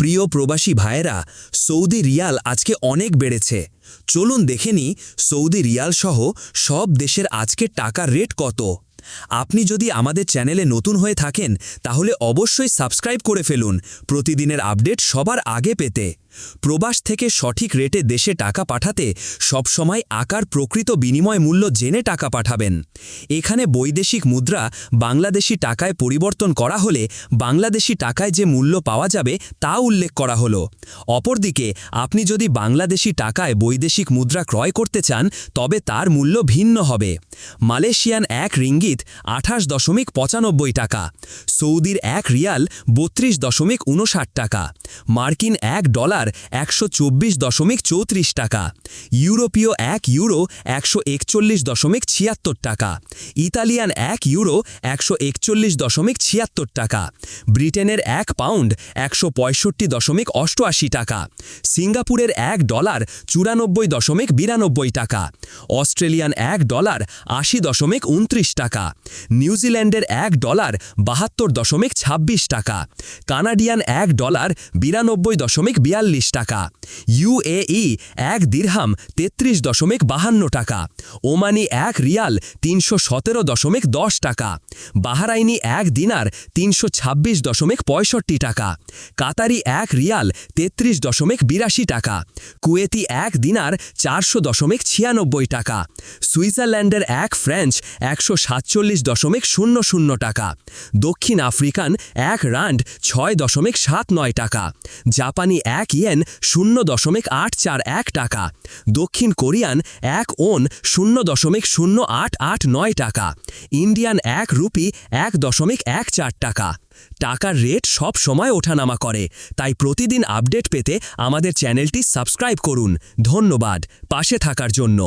প্রিয় প্রবাসী ভাইয়েরা, সৌদি রিয়াল আজকে অনেক বেড়েছে। চলুন দেখেনি সৌদি রিয়াল সহ সব দেশের আজকে টাকার রেট কত। আপনি যদি আমাদের চ্যানেলে নতুন হয়ে থাকেন, তাহলে অবশ্যই সাবস্ক্রাইব করে ফেলুন। প্রতিদিনের আপডেট সবার আগে পেতে। প্রবাস থেকে সঠিক রেটে দেশে টাকা পাঠাতে সবসময় আকার প্রকৃত বিনিময় মূল্য জেনে টাকা পাঠাবেন। এখানে বৈদেশিক মুদ্রা বাংলাদেশি টাকায় পরিবর্তন করা হলে বাংলাদেশি টাকায় যে মূল্য পাওয়া যাবে তা উল্লেখ করা হলো। অপরদিকে, আপনি যদি বাংলাদেশি টাকায় বৈদেশিক মুদ্রা ক্রয় করতে চান, তবে তার মূল্য ভিন্ন হবে। মালয়েশিয়ান এক রিঙ্গিত আঠাশ দশমিক পঁচানব্বই টাকা, সৌদির এক রিয়াল বত্রিশ দশমিক উনষাট টাকা মার্কিন এক ডলার একশো চব্বিশ দশমিক চৌত্রিশ টাকা, ইউরোপীয় এক ইউরো একশো একচল্লিশ দশমিক ছিয়াত্তর টাকা, ইতালিয়ান এক ইউরো একশো একচল্লিশ দশমিক ছিয়াত্তর টাকা, ব্রিটেনের এক পাউন্ড একশো পঁয়ষট্টি দশমিক অষ্টআশি টাকা, সিঙ্গাপুরের এক ডলার চুরানব্বই দশমিক বিরানব্বই টাকা, অস্ট্রেলিয়ান এক ডলার আশি দশমিক উনত্রিশ টাকা, নিউজিল্যান্ডের এক ডলার বাহাত্তর দশমিক ছাব্বিশ টাকা, কানাডিয়ান এক ডলার বিরানব্বই দশমিক বিয়াল্লিশ টাকা। ইউএই এক দিরহাম তেত্রিশ দশমিক বাহান্ন টাকা। ওমানি এক রিয়াল তিনশো সতেরো দশমিক দশ টাকা। বাহারাইনি এক দিনার তিনশো ছাব্বিশ দশমিক পঁয়ষট্টি টাকা। কাতারি এক রিয়াল তেত্রিশ দশমিক বিরাশি টাকা। কুয়েতি এক দিনার চারশো দশমিক ছিয়ানব্বই টাকা। সুইজারল্যান্ডের এক ফ্রেঞ্চ একশো সাতচল্লিশ দশমিক শূন্য শূন্য টাকা। দক্ষিণ আফ্রিকান এক রান্ড ছয় দশমিক সাত নয় টাকা। জাপানি এক ইয়েন শূন্য দশমিক আট চার এক টাকা। দক্ষিণ কোরিয়ান এক ওন শূন্য দশমিক শূন্য আট আট নয় টাকা। ইন্ডিয়ান এক রুপি এক দশমিক এক চার টাকা। টাকার রেট সব সময় ওঠানামা করে। তাই প্রতিদিন আপডেট পেতে আমাদের চ্যানেলটি সাবস্ক্রাইব করুন। ধন্যবাদ। পাশে থাকার জন্য।